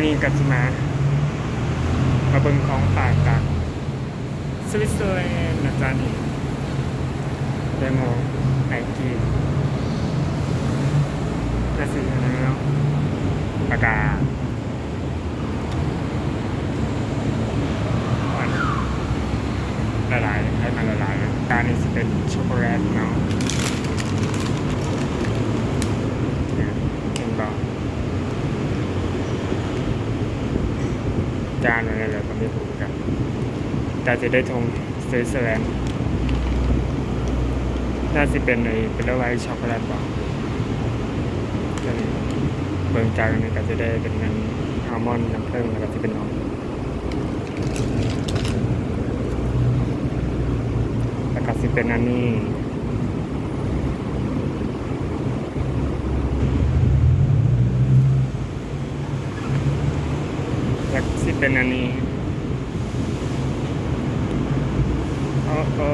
วันนี้กัสิมามาเบิ่งของฝากจากสวิตเซอร์แลนด์นะจ๊ะนี่เดโมไอกีน่าซื้ออันนั้นเนาะปากกาละลายให้มันละลายตานี่จะเป็นช็อกโกแลตเนาะเนี่ยเห็นบอก จานอะ ไรแบบก็ไม่ถูกกันแต่จะได้ทงสวิตเซอร์แลนด์น่าจะเป็นในเป็นละไวท์ช็อกโกแลตบอกจะเบิ่งจากอันนี้ก็จะได้เป็นน้ำอัลมอนด์น้ำผึ้งแล้วก็จะเป็นนมแล้วก็จะเป็นอันนี้แล้วสิเป็นอันนี้ โอ้โอ้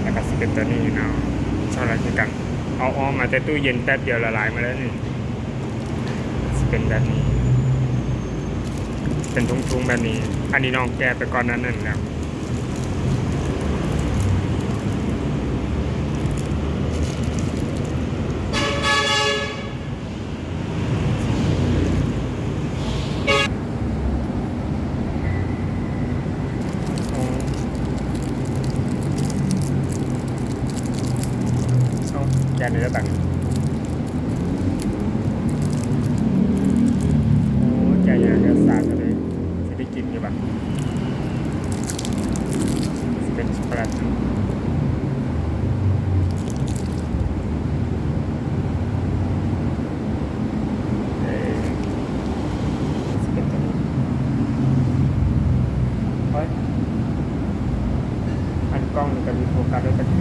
แล้วก็สิเป็นตัวนี้เนาะชอบอะไรกัน เอาออมมาแต่ตู้เย็นแป๊บเดียวละลายมาแล้วนี่สิเป็นแบบนี้ เป็นทุงๆแบบนี้ อันนี้น้องแกไปก่อนนั้นนั่นแล้วโอ้ อาแก้เนื้อแบบโอ้แก้เยอะเนื้อสาดเลยจะได้กินอยู่แบบเป็นช็อกโกแลตเอ่อสิเป็นตัวนี้เฮ้ยอันกล้องนี่ก็มีโฟกัสได้สักที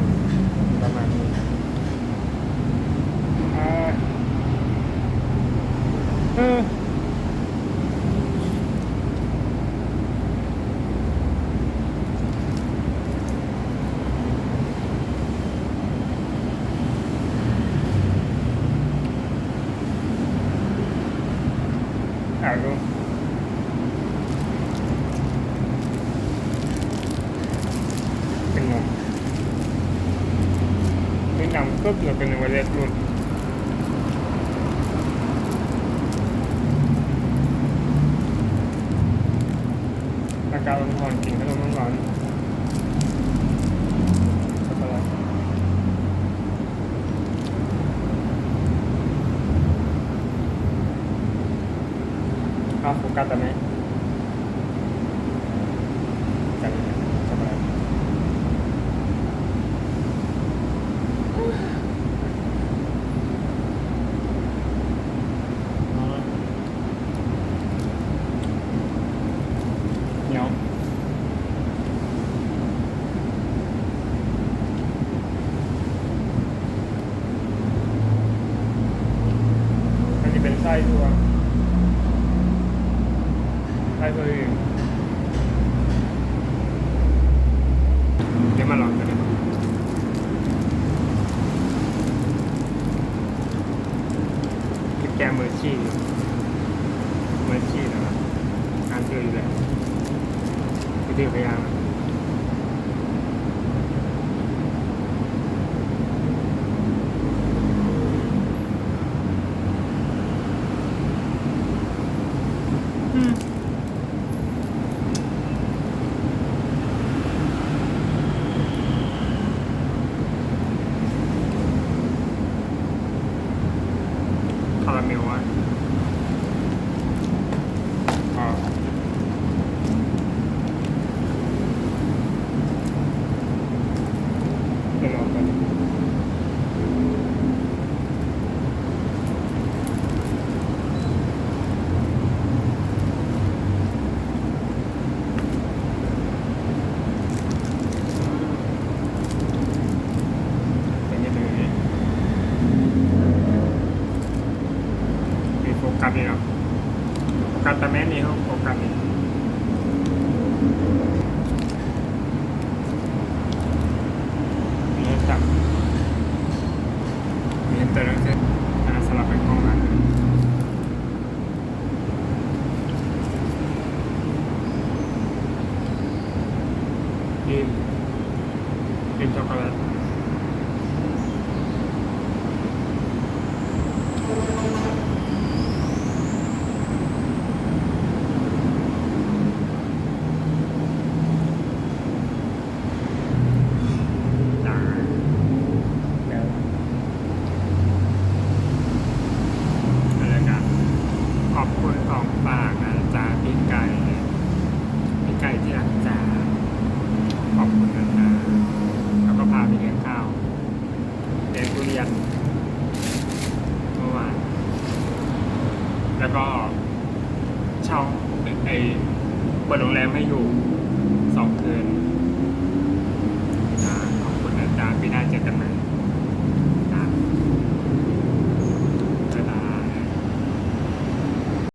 ประมาณนี้อ่าเออเอาดูเป็นงง เป็นดำกึบเลยเป็นในวันเล็กรุ่นอากาศร้อนๆกินขนมร้อนๆช็อกโกแลตเอาโฟกัสแต่ไหมจังช็อกโกแลต เหนียวมัน จะเป็นไส้ทั่วไส้ตัวเอง เดี๋ยวมาลองกันดิกินแกมเมอร์ชี่เมอร์ชี่นะครับอ่านชื่ออยู่แล้วไปที่พยายาม นี่ครับโอกาสตาแมนนี่ครับโอกาสนี่มีตับมีแต่เรื่องที่สลับเปกล้องกันกินกินช็อกโกแลต เปิดโรงแรมให้อยู่